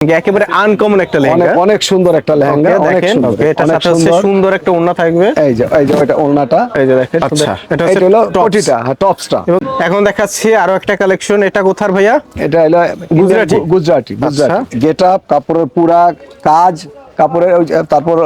একেবারে আনকমন একটা লেহেঙ্গা। অনেক সুন্দর একটা লেহেঙ্গা অনেক সুন্দর। এটা সাথে সুন্দর। একটা ওড়না থাকবে। এই যে এই যে এটা ওড়নাটা। এই যে দেখেন আচ্ছা এটা হলো। হ্যাঁ টপসটা এবং এখন দেখাচ্ছি আরও একটা কালেকশন এটা কোথার ভাইয়া? এটা হলো গুজরাটি? গুজরাটি আচ্ছা। গুজরাটি গেট আপ কাপড়ের পুরা কাজ কাপড়ের তারপর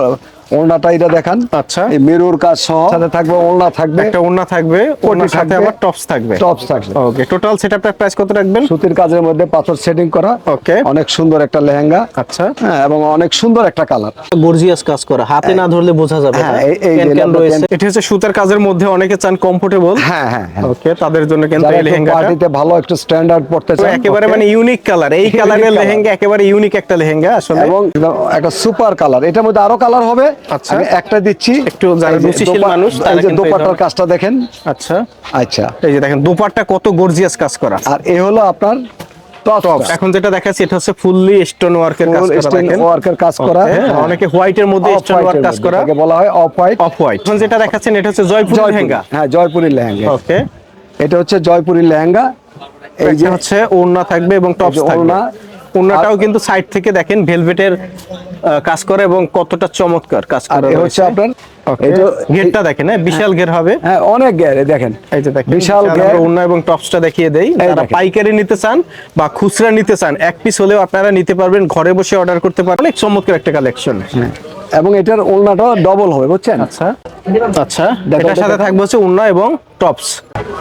ওড়নাটা এটা দেখান। আচ্ছা। এই মেরুর কাজ সহ। সাথে থাকবে ওড়না থাকবে। একটা ওড়না থাকবে ওড়নার সাথে আবার টপস থাকবে। টপস থাকবে। ওকে টোটাল সেটআপটার প্রাইস কত রাখবেন? সুতির কাজের মধ্যে পাথর সেটিং করা। Okay. অনেক সুন্দর একটা লেহেঙ্গা। আচ্ছা। হ্যাঁ এবং অনেক সুন্দর একটা কালার। গর্জিয়াস কাজ করা। হাতে না ধরলে বোঝা যাবে হ্যাঁ, না। এই- এই রয়েছে। এটা হচ্ছে সুতার কাজের মধ্যে অনেকে চান কমফোর্টেবল হ্যাঁ হ্যাঁ হ্যাঁ। ওকে তাদের জন্য কিন্তু এই লেহেঙ্গাটা পার্টিতে ভালো একটু স্ট্যান্ডার্ড পড়তে চান একেবারে মানে ইউনিক কালার এই কালারের লেহেঙ্গা একেবারে ইউনিক একটা লেহেঙ্গা আসলে। এবং একটা সুপার কালার এটার মধ্যে আরও কালার হবে। আচ্ছা। আমি একটা দিচ্ছি। একটু যারা রুচিশীল মানুষ তারা যে কিন্তু এই কাজটা দেখেন। আচ্ছা। আচ্ছা। এই যে দেখেন দোপাট্টা কত গর্জিয়াস কাজ করা। আর এ হলো আপনার টপ এখন যেটা দেখাচ্ছি এটা হচ্ছে ফুললি স্টোন ওয়ার্কের কাজ করা দেখেন। ওয়ার্কের কাজ করা। হ্যাঁ। অনেকে হোয়াইটের মধ্যে স্টোন ওয়ার্ক কাজ করা। বলা হয় অফ হোয়াইট অফ হোয়াইট এখন যেটা দেখাচ্ছেন এটা হচ্ছে জয়পুর লেহেঙ্গা। হ্যাঁ জয়পুরি লেহেঙ্গা। ওকে এটা হচ্ছে জয়পুরি লেহেঙ্গা। এই যে হচ্ছে ওড়না থাকবে এবং টপস থাকবে। ওড়না। ওড়নাটাও কিন্তু সাইড থেকে দেখেন ভেলভেটের কাজ করে এবং কতটা চমৎকার কাজ করা হচ্ছে আপনার দেখেন হ্যাঁ বিশাল ঘের হবে। হ্যাঁ অনেক গ্যারে দেখেন। এই যে দেখেন বিশাল বিশাল ঘের এবং টপসটা দেখিয়ে দেই। এই যারা পাইকারি নিতে চান বা খুচরা নিতে চান এক পিস হলেও আপনারা নিতে পারবেন ঘরে বসে অর্ডার করতে পারবেন। অনেক চমৎকার একটা কালেকশন হ্যাঁ। এবং এটার ওড়নাটা ডবল হবে বুঝছেন? আচ্ছা। আচ্ছা এটার সাথে থাকবে হচ্ছে ওড়না এবং টপস।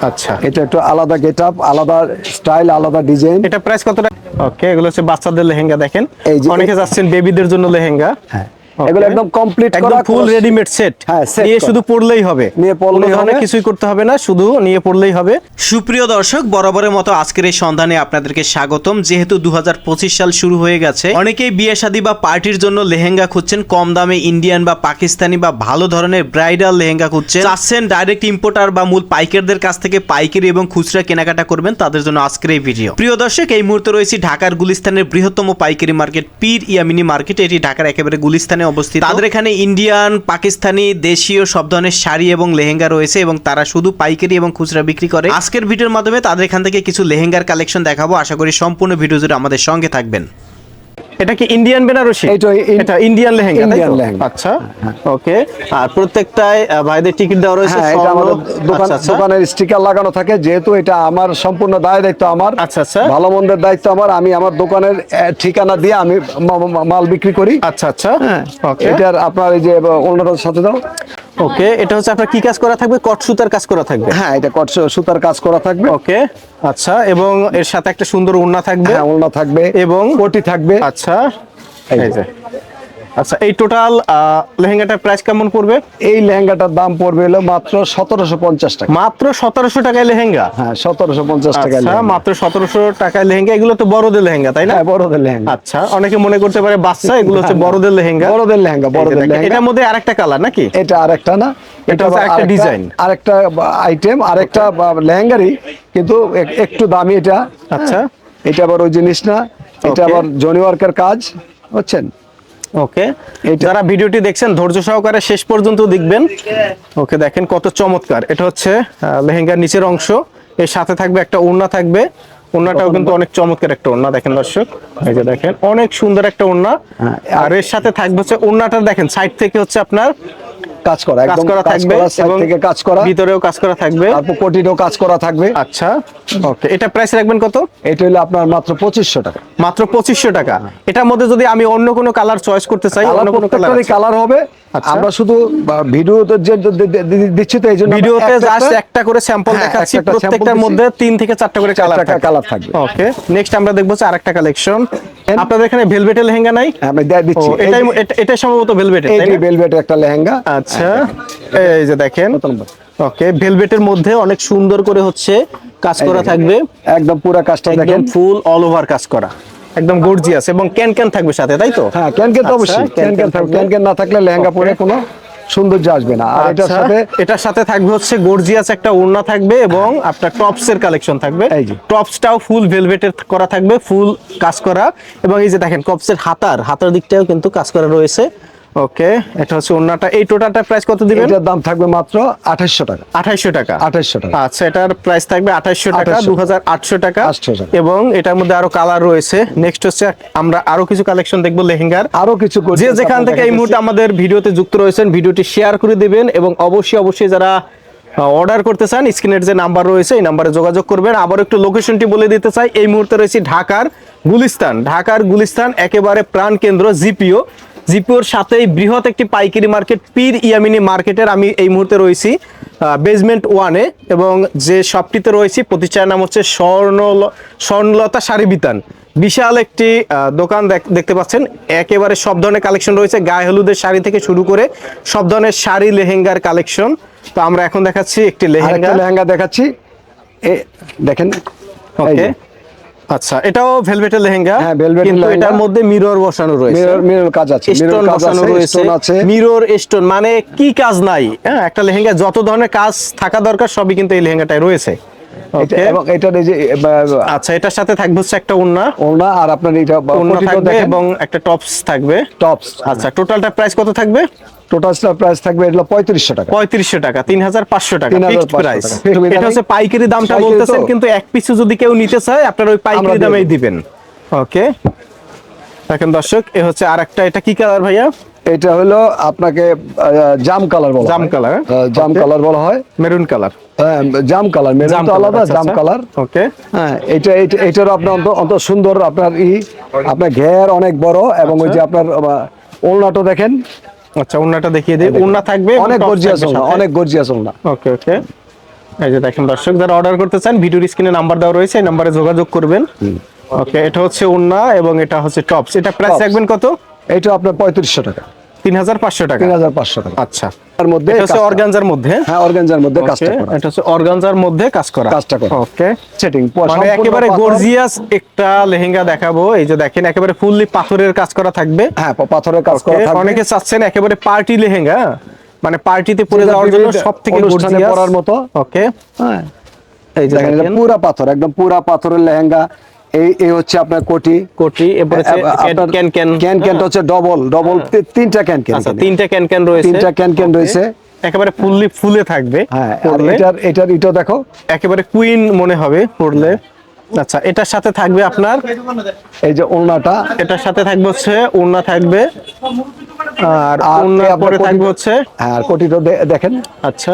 আচ্ছা। এটা একটু আলাদা গেট আলাদা স্টাইল আলাদা ডিজাইন এটা প্রাইস কত ওকে এগুলো হচ্ছে বাচ্চাদের লেহেঙ্গা দেখেন অনেকে যাচ্ছেন বেবিদের জন্য লেহেঙ্গা হ্যাঁ. এগুলো একদম কমপ্লিট করা ফুল রেডিমেড সেট হ্যাঁ, নিয়ে শুধু পড়লেই হবে। নিয়ে পড়লেই ধরনের হবে। কিছুই করতে হবে না শুধু নিয়ে পড়লেই হবে। সুপ্রিয় দর্শক বরাবরের মতো আজকের এই সন্ধানে আপনাদেরকে স্বাগতম। যেহেতু দু সাল শুরু হয়ে গেছে অনেকেই বিয়ে শাদী বা পার্টির জন্য লেহেঙ্গা খুঁজছেন। কম দামে ইন্ডিয়ান বা পাকিস্তানি বা ভালো ধরনের ব্রাইডাল লেহেঙ্গা খুঁজছেন। চাচ্ছেন ডাইরেক্ট ইম্পোর্টার বা মূল পাইকারদের কাছ থেকে পাইকারি এবং খুচরা কেনাকাটা করবেন। তাদের জন্য আজকের এই ভিডিও প্রিয় দর্শক এই মুহূর্তে রয়েছে ঢাকার গুলিস্তানের বৃহত্তম পাইকারি মার্কেট পীর ইয়ামিনী মার্কেট। এটি ঢাকার একেবারে গুলিস্তানে অবস্থিত। তাদের এখানে ইন্ডিয়ান, পাকিস্তানি, দেশীয় সব ধরনের শাড়ি এবং লেহেঙ্গা রয়েছে এবং তারা শুধু পাইকারি এবং খুচরা বিক্রি করে। আজকের ভিডিওর মাধ্যমে তাদের এখান থেকে কিছু লেহেঙ্গার কালেকশন দেখাবো। আশা করি সম্পূর্ণ ভিডিও জুড়ে আমাদের সঙ্গে থাকবেন। এটা কি ইন্ডিয়ান বেনারসি ইন- এটা ইন্ডিয়ান লেহেঙ্গা ইন্ডিয়ান? লেহেঙ্গা। আচ্ছা ওকে আর প্রত্যেকটায় ভাইদের টিকিট দেওয়া রয়েছে হ্যাঁ এটা আমাদের দোকান আচ্ছা, আচ্ছা। দোকানের স্টিকার লাগানো থাকে যেহেতু এটা আমার সম্পূর্ণ দায় দায়িত্ব আমার। আচ্ছা, আচ্ছা। ভালো মন্দের দায়িত্ব আমার আমি আমার দোকানের ঠিকানা দিয়ে আমি মাল বিক্রি করি। আচ্ছা আচ্ছা। হ্যাঁ। ওকে এটার আপনার এই যে অন্যটার সাথে দাও। ওকে এটা হচ্ছে আপনার কি কাজ করা থাকবে? কট সুতার কাজ করা থাকবে? হ্যাঁ এটা কট সুতার কাজ করা থাকবে। ওকে আচ্ছা এবং এর সাথে একটা সুন্দর ওড়না থাকবে। হ্যাঁ ওড়না থাকবে। এবং কোটি থাকবে। আচ্ছা এই এই যে। আচ্ছা এই টোটাল লেহেঙ্গাটার প্রাইস কেমন পড়বে? এই লেহেঙ্গাটার দাম পড়বে হলো মাত্র সতেরোশো পঞ্চাশ টাকা। মাত্র সতেরোশো টাকায় লেহেঙ্গা? হ্যাঁ সতেরোশো পঞ্চাশ টাকা আচ্ছা মাত্র সতেরোশো টাকায় লেহেঙ্গা এগুলো তো বড়দের লেহেঙ্গা তাই না? হ্যাঁ বড়দের লেহেঙ্গা। আচ্ছা অনেকে মনে করতে পারে বাচ্চা এগুলো হচ্ছে বড়দের লেহেঙ্গা। বড়দের লেহেঙ্গা বড়দের লেহেঙ্গা। এটার মধ্যে আরেকটা কালার নাকি? এটা আরেকটা না এটা হচ্ছে আরেকটা ডিজাইন। আরেকটা আইটেম আরেকটা লেহেঙ্গারই কিন্তু একটু দামি এটা। আচ্ছা। এটা আবার ওই জিনিস না এটা আবার জনি ওয়ার্কের কাজ বুঝছেন? ওকে যারা ভিডিওটি দেখছেন ধৈর্য সহকারে শেষ পর্যন্ত দেখবেন। ওকে দেখেন কত চমৎকার। এটা হচ্ছে লেহেঙ্গার নিচের অংশ। এর সাথে থাকবে একটা ওড়না থাকবে। ওড়নাটাও কিন্তু অনেক চমৎকার একটা ওড়না দেখেন দর্শক। এই যে দেখেন অনেক সুন্দর একটা ওড়না। হ্যাঁ, আর এর সাথে থাকবে হচ্ছে ওড়নাটা দেখেন সাইড থেকে হচ্ছে আপনার কাজ করা একদম কাজ করা সাইড থেকে কাজ করা। ভিতরেও কাজ করা থাকবে। তারপর কাজ করা থাকবে। আচ্ছা ওকে এটা প্রাইস রাখবেন কত? এটা হলো আপনার মাত্র পঁচিশশো টাকা। মাত্র পঁচিশশো টাকা। এটার মধ্যে যদি আমি অন্য কোনো কালার চয়েস করতে চাই অন্য কোনো কালার কালার হবে। আচ্ছা। আমরা শুধু ভিডিওতে যে দিচ্ছি তো এই জন্য আমরা ভিডিওতে একটা- জাস্ট একটা করে স্যাম্পল দেখাচ্ছি প্রত্যেকটার মধ্যে তিন থেকে চারটা করে কালার চারটা থাকবে। ওকে নেক্সট আমরা দেখব আরেকটা কালেকশন আপনাদের এখানে ভেলভেটের লেহেঙ্গা নাই? হ্যাঁ, আমি দিচ্ছি। এটাই এটা- সম্ভবত ভেলভেটের? ভেলভেটের একটা লেহেঙ্গা। আচ্ছা। এই যে দেখেন। ওকে ভেলভেটের মধ্যে অনেক সুন্দর করে হচ্ছে কাজ করা থাকবে। একদম পুরো কাজটা দেখেন। ফুল অল ওভার কাজ করা। একদম গর্জিয়াস এবং ক্যান ক্যান থাকবে সাথে তাই তো? হ্যাঁ ক্যান ক্যান তো আচ্ছা, অবশ্যই। ক্যান ক্যান থাকবে। ক্যান ক্যান না থাকলে লেহেঙ্গা পরে কোনো সৌন্দর্য আসবে না। আর এটার আচ্ছা, সাথে এটার সাথে থাকবে হচ্ছে গর্জিয়াস একটা ওড়না থাকবে এবং আপনার টপস এর কালেকশন থাকবে। এই যে। টপসটাও ফুল ভেলভেটের করা থাকবে ফুল কাজ করা। এবং এই যে দেখেন টপস এর হাতার হাতার দিকটাও কিন্তু কাজ করা রয়েছে। ওকে এটা হচ্ছে ওন্নাটা এই টোটালটা প্রাইস কত দিবেন? এটার দাম থাকবে মাত্র আঠাশশো টাকা। আঠাইশশো টাকা। আঠাশশো টাকা। আচ্ছা এটার প্রাইস থাকবে আঠাইশশো টাকা 2800 দু হাজার আটশো টাকা। 800 এবং এটার মধ্যে আরও কালার রয়েছে। নেক্সট হচ্ছে আমরা আরও কিছু কালেকশন দেখব লেহেঙ্গার। আরও কিছু যে যেখান থেকে এই মুহূর্তে আমাদের ভিডিওতে যুক্ত রয়েছেন ভিডিওটি শেয়ার করে দিবেন এবং অবশ্যই অবশ্যই যারা অর্ডার করতে চান স্ক্রিনের যে নাম্বার রয়েছে এই নাম্বারে যোগাযোগ করবেন। আবার একটু লোকেশনটি বলে দিতে চাই। এই মুহূর্তে রয়েছে ঢাকার গুলিস্তান। ঢাকার গুলিস্তান একেবারে প্রাণ কেন্দ্র জিপিও। জিপিওর সাথেই বৃহৎ একটি পাইকারি মার্কেট পীর ইয়ামিনি মার্কেটের আমি এই মুহূর্তে রয়েছি বেসমেন্ট ওয়ানে এবং যে শপটিতে রয়েছি প্রতিষ্ঠানের নাম হচ্ছে স্বর্ণ স্বর্ণলতা শাড়ি বিতান। বিশাল একটি দোকান দেখ- দেখতে পাচ্ছেন। একেবারে সব ধরনের কালেকশন রয়েছে। গায়ে হলুদের শাড়ি থেকে শুরু করে সব ধরনের শাড়ি লেহেঙ্গার কালেকশন তো আমরা এখন দেখাচ্ছি একটি লেহেঙ্গা। লেহেঙ্গা দেখাচ্ছি। এ দেখেন। ওকে আচ্ছা এটাও ভেলভেটের লেহেঙ্গা হ্যাঁ, কিন্তু এটার মধ্যে মিরর বসানো রয়েছে। মিরর মিরর কাজ আছে মিরর কাজ বসানো রয়েছে। আছে। মিরর স্টোন মানে কি কাজ নাই হ্যাঁ একটা লেহেঙ্গা যত ধরনের কাজ থাকা দরকার সবই কিন্তু এই লেহেঙ্গাটায় রয়েছে। এটা- এবং এটার এই যে আচ্ছা এটার সাথে থাকবে হচ্ছে একটা ওন্না ওনা আর আপনার এটা থাকবে এবং একটা টপস থাকবে। টপস আচ্ছা টোটালটা প্রাইস কত থাকবে? টোটালটা প্রাইস থাকবে এটা পঁয়ত্রিশশো টাকা। পঁয়ত্রিশশো টাকা তিন হাজার পাঁচশো টাকা। ফিক্সড প্রাইস এটা হচ্ছে পাইকারি দামটা বলতেছেন কিন্তু এক পিছু যদি কেউ নিতে চায় আপনার ওই পাইকারি দামেই দিবেন। ওকে দেখেন দর্শক এ হচ্ছে এটা কি কালার ভাইয়া? এটা হলো আপনাকে জাম কালার বলা জাম কালার, জাম কালার বলা হয়। মেরুন কালার হ্যাঁ, জাম কালার মেরুন তো আলাদা জাম কালার ওকে হ্যাঁ এটা এটা এটার আপনার অন্ত অন্ত সুন্দর আপনার ই আপনার ঘের অনেক বড় এবং ওই যে আপনার ওলনাটা দেখেন আচ্ছা ওন্নাটা দেখিয়ে দিই। ওন্না থাকবে অনেক গর্জিয়াস থাকবে অনেক গর্জিয়াস ওলনা ওকে ওকে। এই যে দেখেন দর্শক যারা অর্ডার করতে চান ভিডিওর স্ক্রিনে নাম্বার দেওয়া রয়েছে এই নাম্বারে যোগাযোগ করবেন। ওকে এটা হচ্ছে ওন্না এবং এটা হচ্ছে টপস এটা প্রাইস। রাখবেন কত? এটা আপনার পঁয়ত্রিশশো টাকা। তিন হাজার পাঁচশো টাকা। তিন হাজার পাঁচশো টাকা। আচ্ছা। তার মধ্যে হচ্ছে অর্গানজার মধ্যে? হ্যাঁ অর্গানজার মধ্যে কাজটা করা। এটা হচ্ছে অর্গানজার মধ্যে কাজ করা। কাজটা করা। ওকে সেটিং মানে একেবারে গর্জিয়াস একটা লেহেঙ্গা দেখাবো। এই যে দেখেন একেবারে ফুললি পাথরের কাজ করা থাকবে। হ্যাঁ পাথরের কাজ করা থাকবে। অনেকে চাচ্ছেন একেবারে পার্টি লেহেঙ্গা। মানে পার্টিতে পরে যাওয়ার জন্য বিভিন্ন সব থেকে পরার মতো। ওকে হ্যাঁ। এই যে দেখেন। দেখেন পুরা পাথর একদম পুরা পাথরের লেহেঙ্গা। এই এই হচ্ছে আপনার কোটি। কোটি ক্যান ক্যান ক্যান। ক্যানটা হচ্ছে ডবল ডবল তিনটা ক্যান ক্যান আচ্ছা তিনটা ক্যান ক্যান রয়েছে। তিনটা ক্যান ক্যান রয়েছে। একেবারে ফুললি ফুলে থাকবে হ্যাঁ এটার এটার এটা দেখো। একেবারে কুইন মনে হবে পড়লে। আচ্ছা এটার সাথে থাকবে আপনার? এই যে ওলনাটা এটার সাথে থাকবে হচ্ছে ওড়না থাকবে। আর ওড়না পরে কোটি- থাকবে হচ্ছে হ্যাঁ আর কোটিটা দেখেন। আচ্ছা।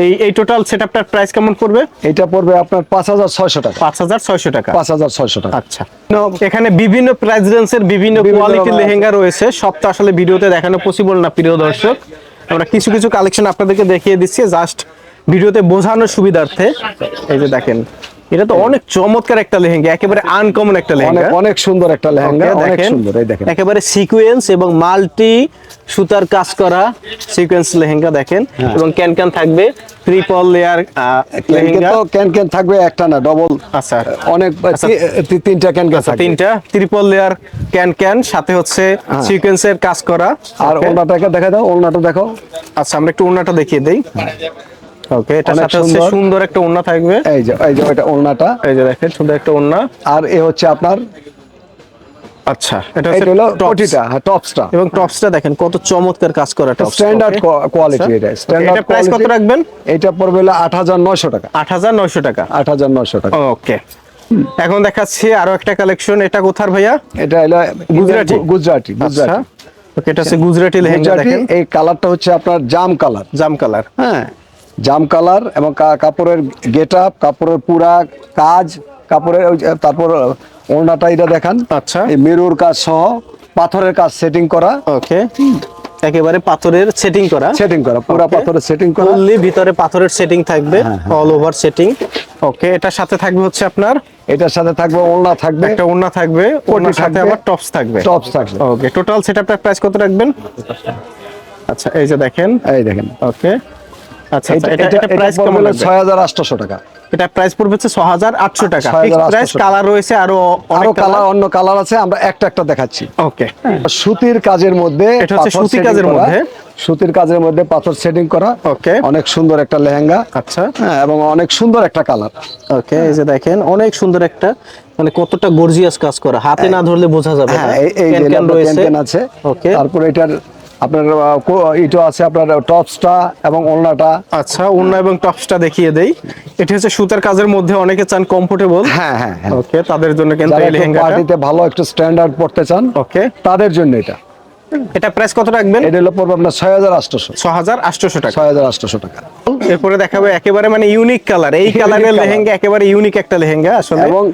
এই এই টোটাল সেটআপটার প্রাইস কেমন পড়বে? এটা পড়বে আপনার পাঁচ হাজার ছয়শো টাকা। পাঁচ হাজার ছয়শো টাকা। পাঁচ হাজার ছয়শো টাকা। আচ্ছা। এখানে বিভিন্ন প্রাইস রেঞ্জের বিভিন্ন বিভিন্ন কোয়ালিটির লেহেঙ্গা রয়েছে। সব তো আসলে ভিডিওতে দেখানো পসিবল না প্রিয় দর্শক। আমরা কিছু কিছু কালেকশন আপনাদেরকে দেখিয়ে দিচ্ছি। জাস্ট ভিডিওতে বোঝানোর সুবিধার্থে। এই যে দেখেন এটা তো অনেক চমৎকার একটা লেহেঙ্গা একেবারে আনকমন একটা লেহেঙ্গা। অনেক সুন্দর একটা লেহেঙ্গা অনেক সুন্দর এই দেখেন। একেবারে সিকোয়েন্স এবং মাল্টি সুতার কাজ করা সিকোয়েন্স লেহেঙ্গা দেখেন হ্যাঁ। এবং ক্যান ক্যান থাকবে ট্রিপল লেয়ার লেহেঙ্গা তো ক্যান ক্যান থাকবে একটা না ডবল আচ্ছা। অনেক আচ্ছা। তিনটা ক্যান ক্যান আচ্ছা থাকবে। তিনটা ট্রিপল লেয়ার ক্যান ক্যান সাথে হচ্ছে সিকোয়েন্সের কাজ করা। আর ওলনাটাকে দেখা দাও ওলনাটা দেখো। আচ্ছা আমরা একটু ওড়নাটা দেখিয়ে দেই। ওকে অনেক সাথে হচ্ছে সুন্দর। একটা ওড়না থাকবে। এই যে এই যে এটা এই যে দেখেন সুন্দর একটা ওড়না। আর এ হচ্ছে আপনার আচ্ছা এটা এটা হলো। হ্যাঁ টপসটা এবং টপসটা দেখেন কত চমৎকার কাজ করা টপস স্ট্যান্ডার্ড কোয়ালিটি এটা স্ট্যান্ডার্ড এটা প্রাইস কত রাখবেন? এটা পড়বে হলো আট হাজার নয়শো টাকা। আট হাজার নয়শো টাকা। আট হাজার নয়শো টাকা। ওকে এখন দেখাচ্ছি আরও একটা কালেকশন এটা কোথার ভাইয়া? এটা হলো গুজরাটি? গুজরাটি আচ্ছা। গুজরাটি। ওকে এটা হচ্ছে গুজরাটি লেহেঙ্গা দেখেন। এই কালারটা হচ্ছে আপনার জাম কালার। জাম কালার। হ্যাঁ জাম কালার এবং কাপড়ের গেট আপ কাপড়ের পুরা কাজ কাপড়ের তারপর ওড়নাটা এটা দেখান। আচ্ছা। এই মেরুর কাজ সহ পাথরের কাজ সেটিং করা। ওকে। একেবারে পাথরের সেটিং করা। সেটিং করা পুরা. পাথরের সেটিং করা। ফুললি ভিতরে পাথরের সেটিং থাকবে অল ওভার সেটিং ওকে এটার সাথে থাকবে হচ্ছে আপনার? এটার সাথে থাকবে ওড়না থাকবে। একটা ওড়না থাকবে ওড়নার সাথে আবার টপস থাকবে। টপস থাকবে। ওকে টোটাল সেটআপটার প্রাইস কত রাখবেন? আচ্ছা এই যে দেখেন। এই দেখেন। ওকে। আচ্ছা এটা এটা এটা এটা প্রাইস কেমন হলো রাখবেন? ছয় হাজার আটশোশো টাকা। এটা প্রাইস পড়বে হচ্ছে 6800 টাকা। ফিক্সড প্রাইস কালার রয়েছে আরও আরও অনেক কালার কালার অন্য কালার আছে আমরা একটা একটা দেখাচ্ছি। ওকে সুতির কাজের মধ্যে এটা হচ্ছে পাথর সুতি কাজের করা, মধ্যে। সুতির কাজের মধ্যে পাথর সেটিং করা। ওকে অনেক সুন্দর একটা লেহেঙ্গা। আচ্ছা। হ্যাঁ এবং অনেক সুন্দর একটা কালার ওকে এই যে দেখেন অনেক সুন্দর একটা মানে কতটা গর্জিয়াস কাজ করা। হাতে না ধরলে বোঝা যাবে হ্যাঁ এই- যে ক্যান আছে। ওকে তারপরে এটার আপনার এটা আছে আপনার টপসটা এবং ওলনাটা আচ্ছা ওন্না এবং টপসটা দেখিয়ে দেই। এটি হচ্ছে সুতার কাজের মধ্যে অনেকে চান কমফোর্টেবল হ্যাঁ হ্যাঁ হ্যাঁ। ওকে তাদের জন্য কিন্তু এই লেহেঙ্গাটা। পার্টিতে ভালো একটু স্ট্যান্ডার্ড পড়তে চান ওকে তাদের জন্য এটা। এটা প্রাইস কত রাখবেন? এটা হলো পড়বে আপনার ছয় হাজার আটশোশো। ছ হাজার আটশোশো টাকা। ছয় হাজার আটশোশো টাকা। এরপরে দেখাবো একেবারে মানে ইউনিক কালার এই কালারের লেহেঙ্গা একেবারে ইউনিক একটা লেহেঙ্গা আসলে। এবং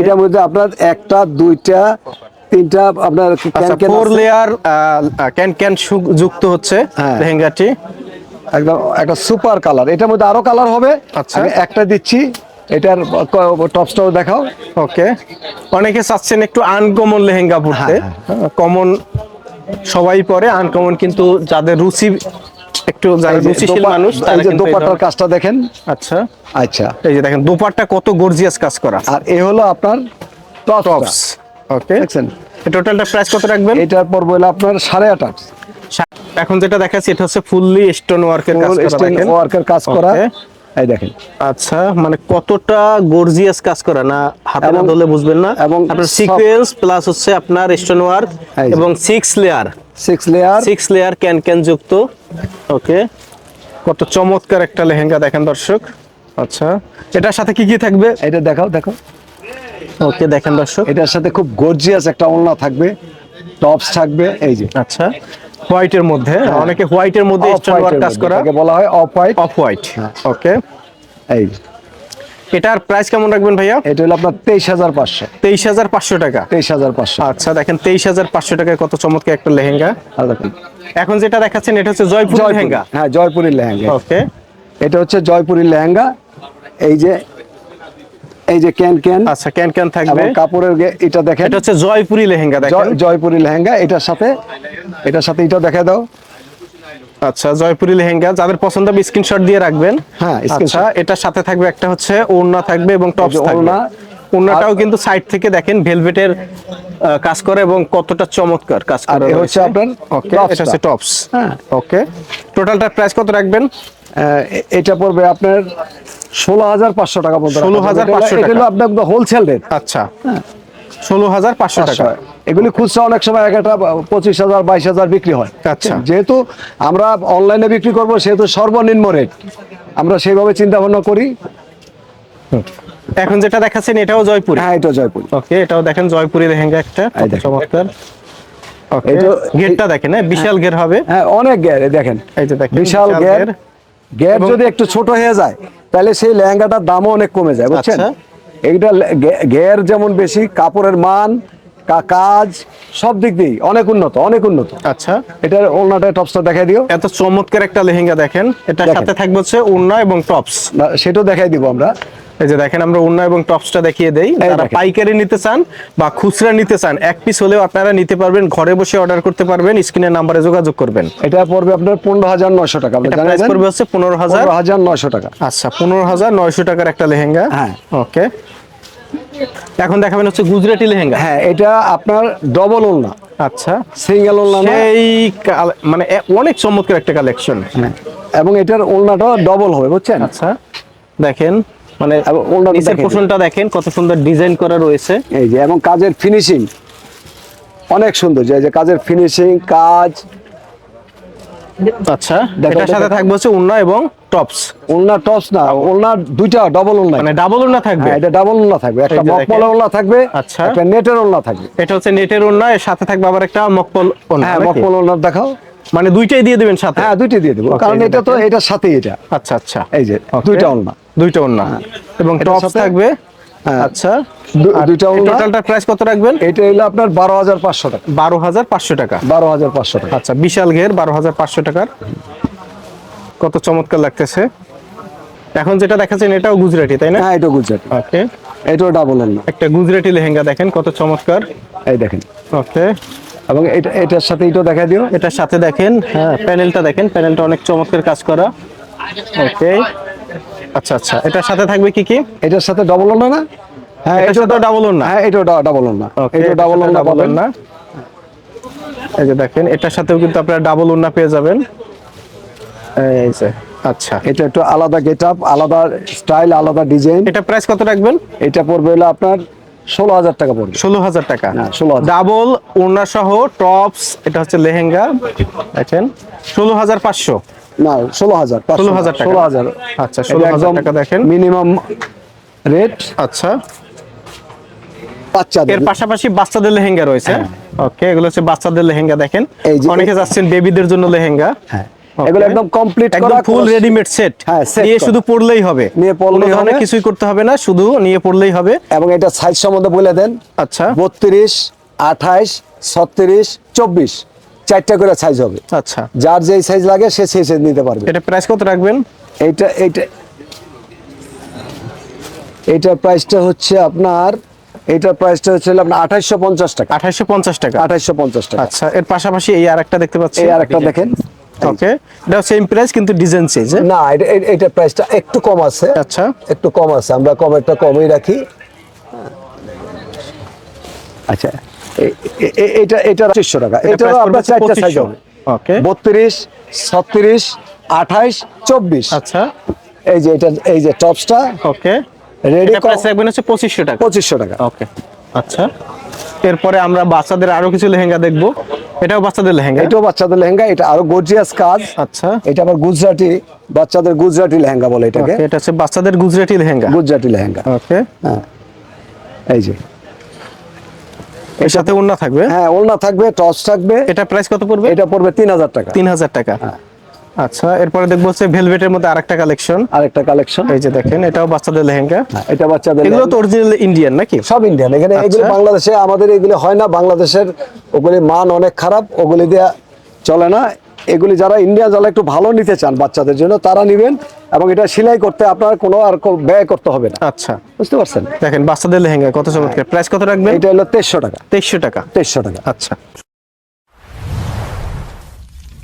এটার মধ্যে আপনার একটা দুইটা তিনটা আপনার আচ্ছা cancan four layer cancan যুক্ত হচ্ছে হ্যাঁ। লেহেঙ্গাটি। একদম একটা সুপার কালার এটার মধ্যে আরও কালার হবে। আচ্ছা। আমি একটা দিচ্ছি। এটার টপসটাও দেখাও। ওকে অনেকে চাচ্ছেন একটু আনকমন লেহেঙ্গা পরতে। হ্যাঁ, কমন সবাই পরে আনকমন কিন্তু যাদের রুচি একটু রুচিশীল মানুষ তারা কিন্তু দোপাট্টার কাজটা দেখেন। আচ্ছা। আচ্ছা। এই যে দেখেন দোপাট্টা কত গর্জিয়াস কাজ করা। আর এ হলো আপনার টপস ওকে দেখছেন টোটালটা প্রাইস কত রাখবেন? এটার পর বলে আপনার সাড়ে আঠাশ এখন যেটা দেখাচ্ছি এটা হচ্ছে ফুললি স্টোন ওয়ার্কের কাজ করা দেখেন। ওয়ার্কের কাজ করা। এই দেখেন। আচ্ছা মানে কতটা গর্জিয়াস কাজ করা না হাতে না ধরলে বুঝবেন না। এবং আপনার সিকোয়েন্স প্লাস হচ্ছে আপনার স্টোন ওয়ার্ক এবং six layer six layer six layer cancan যুক্ত। ওকে কত চমৎকার একটা লেহেঙ্গা দেখেন দর্শক। আচ্ছা এটার সাথে কি কি থাকবে? এটা দেখাও দেখো ওকে দেখেন দর্শক। এটার সাথে খুব গর্জিয়াস একটা ওড়না থাকবে। টপস থাকবে এই যে। আচ্ছা। হোয়াইটের মধ্যে অনেকে হোয়াইটের মধ্যে স্টোন কাজ করা। বলা হয় off white off white okay এই। এটার প্রাইস কেমন রাখবেন ভাইয়া? এটা হলো আপনার তেইশ হাজার পাঁচশো। তেইশ হাজার পাঁচশো টাকা। তেইশ হাজার পাঁচশো আচ্ছা দেখেন তেইশ হাজার পাঁচশো টাকায় কত চমৎকার একটা লেহেঙ্গা। এখন যেটা দেখাচ্ছেন এটা হচ্ছে জয়পুর লেহেঙ্গা। হ্যাঁ জয়পুরি লেহেঙ্গা। ওকে এটা হচ্ছে জয়পুরি লেহেঙ্গা। এই যে এই যে ক্যান ক্যান আচ্ছা ক্যান ক্যান থাকবে। কাপড়ের এটা দেখেন। এটা হচ্ছে জয়পুরি লেহেঙ্গা দেখেন। জয়পুরি লেহেঙ্গা এটার সাথে এটার সাথে এটা দেখা দাও। আচ্ছা জয়পুরি লেহেঙ্গা যাদের পছন্দ হবে স্ক্রিনশট দিয়ে রাখবেন। হ্যাঁ, আচ্ছা এটার সাথে থাকবে একটা হচ্ছে ওড়না থাকবে এবং টপস থাকবে। ওড়নাটাও কিন্তু সাইড থেকে দেখেন ভেলভেটের কাজ করে এবং কতটা চমৎকার কাজ আর করে এ হচ্ছে আপনার ওকে এটা হচ্ছে টপস। হ্যাঁ। ওকে টোটালটার প্রাইস কত রাখবেন? এটা পড়বে আপনার ষোলো হাজার পাঁচশো টাকা পর্যন্ত রাখা যাবে। 16,500 এটা হলো টাকা। আপনার হোলসেল রেট আচ্ছা। ষোলো হাজার পাঁচশো টাকা। এগুলি খুচরা অনেক সময় এক একটা পঁচিশ হাজার বাইশ হাজার বিক্রি হয়। আচ্ছা। যেহেতু আমরা অনলাইনে বিক্রি করব সেহেতু সর্বনিম্ন রেট আমরা সেইভাবে চিন্তা ভাবনা করি। এখন যেটা দেখাচ্ছেন এটাও জয়পুরি। হ্যাঁ এটা জয়পুর। ওকে এটাও দেখেন জয়পুরি লেহেঙ্গা একটা। দেখেন। চমৎকার। গেটটা দেখেন হ্যাঁ বিশাল ঘের হবে। হ্যাঁ অনেক গ্যার দেখেন। এই যে দেখেন বিশাল গ্যার গ্যার যদি একটু ছোট হয়ে যায় তাহলে সেই লেহেঙ্গাটার দামও অনেক কমে যায় বুঝছেন আচ্ছা। এইটা ঘের যেমন বেশি কাপড়ের মান কাজ সব দিক দিয়েই অনেক উন্নত অনেক উন্নত। আচ্ছা। এটার ওলনাটা টপসটা দেখাই দিও। এত চমৎকার একটা লেহেঙ্গা দেখেন। এটার সাথে থাকবে হচ্ছে ওড়না এবং টপস সেটাও দেখাই দিব আমরা। এই যে দেখেন আমরা ওড়না এবং টপসটা দেখিয়ে দেই। যারা পাইকারি নিতে চান বা খুচরা নিতে চান এক পিস হলেও আপনারা নিতে পারবেন ঘরে বসে অর্ডার করতে পারবেন স্ক্রিনের নাম্বারে যোগাযোগ করবেন। এটা পড়বে আপনার পনেরো হাজার নয়শো টাকা। এটা প্রাইস পড়বে হচ্ছে পনেরো হাজার। হাজার নয়শো টাকা। আচ্ছা পনেরো হাজার নয়শো টাকার একটা লেহেঙ্গা। হ্যাঁ। ওকে এখন দেখাবেন হচ্ছে গুজরাটি লেহেঙ্গা। হ্যাঁ এটা আপনার ডবল ওলনা আচ্ছা। সিঙ্গেল ওলনা সেই মানে অনেক চমৎকার একটা কালেকশন হ্যাঁ। এবং এটার ওলনাটা ডবল হবে বুঝছেন? আচ্ছা দেখেন মানে ওড়নাটা নিচের। পোর্শনটা দেখেন কত সুন্দর ডিজাইন করা রয়েছে। এই যে এবং কাজের ফিনিশিং অনেক সুন্দর যে এই যে কাজের ফিনিশিং কাজ। আচ্ছা এটার সাথে থাকবে হচ্ছে উন্না এবং টপস ওলনা টপস না ওলনা দুইটা ডবল ওলনা মানে ডাবল উন্না থাকবে? হ্যাঁ এটা ডাবল ওলনা থাকবে। একটা মকমল ওলনা থাকবে আচ্ছা। একটা নেটের ওলনা থাকবে। এটা হচ্ছে নেটের উন্না এর সাথে থাকবে আবার একটা ওন্না হ্যাঁ? মকমল ওলনা দেখাও। মানে দুইটাই দিয়ে দিবেন সাথে? হ্যাঁ দুইটা দিয়ে দেবো। কারণ এটা তো এটার সাথে এটা। আচ্ছা আচ্ছা। এই যে দুইটা ওলনা দুইটা ওন্না এবং এটার টপস থাকবে? হ্যাঁ। আচ্ছা। দুইটা ওড়না। টোটালটার প্রাইস কত রাখবেন? এটা হলো আপনার বারো হাজার পাঁচশো টাকা। বারো হাজার পাঁচশো টাকা। বারো হাজার পাঁচশো টাকা। আচ্ছা বিশাল ঘের বারো হাজার পাঁচশো টাকার। কত চমৎকার লাগতেছে। এখন যেটা দেখাচ্ছেন এটাও গুজরাটি তাই না? হ্যাঁ এটা গুজরাট। ওকে। এটাও ডাবল ওলনা একটা গুজরাটি লেহেঙ্গা দেখেন কত চমৎকার। এই দেখেন। ওকে। এবং এটা এটার সাথে এটাও দেখা দিও। এটার সাথে দেখেন হ্যাঁ প্যানেলটা দেখেন প্যানেলটা অনেক চমৎকার কাজ করা। ওকে। আচ্ছা আচ্ছা এটার সাথে থাকবে কি কি? এটার সাথে ডাবল ওলনা না হ্যাঁ এটা তো ডাবল ওন্না হ্যাঁ এটা ডাবল ওলনা ওকে এটাও ডাবল ওলনা ডাবল ওন্না এই যে দেখেন এটার সাথেও কিন্তু আপনারা ডাবল ওন্না পেয়ে যাবেন। আচ্ছা এটা একটু আলাদা গেট আপ আলাদা স্টাইল আলাদা ডিজাইন এটা প্রাইস কত রাখবেন? এটা পড়বে হলো আপনার ষোলো হাজার টাকা পড়বে। ষোলো হাজার টাকা। হ্যাঁ, 16,000 ডাবল ওড়না সহ টপস এটা হচ্ছে লেহেঙ্গা। দেখেন ষোলো হাজার পাঁচশো। না ষোলো হাজার 16,000 টাকা। ষোলো হাজার। আচ্ছা, 16,000 টাকা দেখেন। মিনিমাম রেট আচ্ছা। বাচ্চাদের। এর পাশাপাশি বাচ্চাদের লেহেঙ্গা রয়েছে। ওকে এগুলো হচ্ছে বাচ্চাদের লেহেঙ্গা দেখেন। হ্যাঁ। অনেকে যাচ্ছেন বেবিদের জন্য লেহেঙ্গা। হ্যাঁ. এগুলো একদম কমপ্লিট একদম করা ফুল রেডিমেড সেট হ্যাঁ, নিয়ে শুধু পড়লেই হবে। নিয়ে ধরনের হবে। কিছুই করতে হবে না শুধু নিয়ে পড়লেই হবে। এবং এটা সাইজ সম্বন্ধে বলে দেন। আচ্ছা। বত্রিশ আঠাইশ ছত্রিশ চব্বিশ। চারটা করে সাইজ হবে। আচ্ছা। যার যেই সাইজ লাগে সে সেই সাইজ নিতে পারবে। এটা প্রাইস কত রাখবেন? এইটা এইটা এইটার প্রাইসটা হচ্ছে আপনার এইটার প্রাইসটা হচ্ছে আপনার আঠাইশশো পঞ্চাশ টাকা। আঠাইশো পঞ্চাশ টাকা। আঠাইশশো পঞ্চাশ টাকা। আচ্ছা এর পাশাপাশি এই আরেকটা দেখতে পাচ্ছি। এই আরেকটা দেখেন। ওকে এটা সেম প্রাইস কিন্তু ডিজাইন চেঞ্জ না এটা প্রাইসটা একটু কম আছে। আচ্ছা। একটু কম আছে আমরা কমই রাখি। আচ্ছা। এটা এটা পঁচিশশো টাকা। এটা আপনার চারটা সাইজ হবে। ওকে বত্রিশ ছত্রিশ আঠাইশ চব্বিশ। আচ্ছা। এই যে এটা এই যে টপসটা ওকে রেডি প্রাইস রাখবেন হচ্ছে পঁচিশশো টাকা। পঁচিশশো টাকা। ওকে আচ্ছা। এরপরে আমরা বাচ্চাদের আরও কিছু লেহেঙ্গা দেখব। এটাও বাচ্চাদের লেহেঙ্গা? এটাও বাচ্চাদের লেহেঙ্গা এটা আরও গর্জিয়াস কাজ। আচ্ছা। এটা আবার গুজরাটি বাচ্চাদের গুজরাটি লেহেঙ্গা বলে এটাকে। এটা হচ্ছে বাচ্চাদের গুজরাটি লেহেঙ্গা। গুজরাটি লেহেঙ্গা। ওকে হ্যাঁ। এই যে। এর সাথে ওড়না থাকবে? হ্যাঁ ওড়না থাকবে টস থাকবে। এটা প্রাইস কত পড়বে? এটা পড়বে তিন হাজার টাকা। তিন হাজার টাকা। আচ্ছা এরপরে দেখব হচ্ছে ভেলভেটের মধ্যে আরেকটা কালেকশন আরেকটা কালেকশন এই যে দেখেন এটাও বাচ্চাদের লেহেঙ্গা। এটা বাচ্চাদের এগুলো তো অরিজিনাল ইন্ডিয়ান নাকি? সব ইন্ডিয়ান এখানে এগুলো আচ্ছা। বাংলাদেশে আমাদের এগুলো হয় না বাংলাদেশের ওগুলি মান অনেক খারাপ ওগুলি দেয়া চলে না। এগুলি যারা ইন্ডিয়া যারা একটু ভালো নিতে চান বাচ্চাদের জন্য তারা নিবেন এবং এটা সেলাই করতে আপনার কোনো আর ব্যয় করতে হবে না। আচ্ছা। বুঝতে পারছেন? দেখেন বাচ্চাদের লেহেঙ্গা কত চমৎকার। প্রাইস কত রাখবেন? এটা হলো তেইশশো টাকা। তেইশশো টাকা। তেইশশো টাকা। আচ্ছা।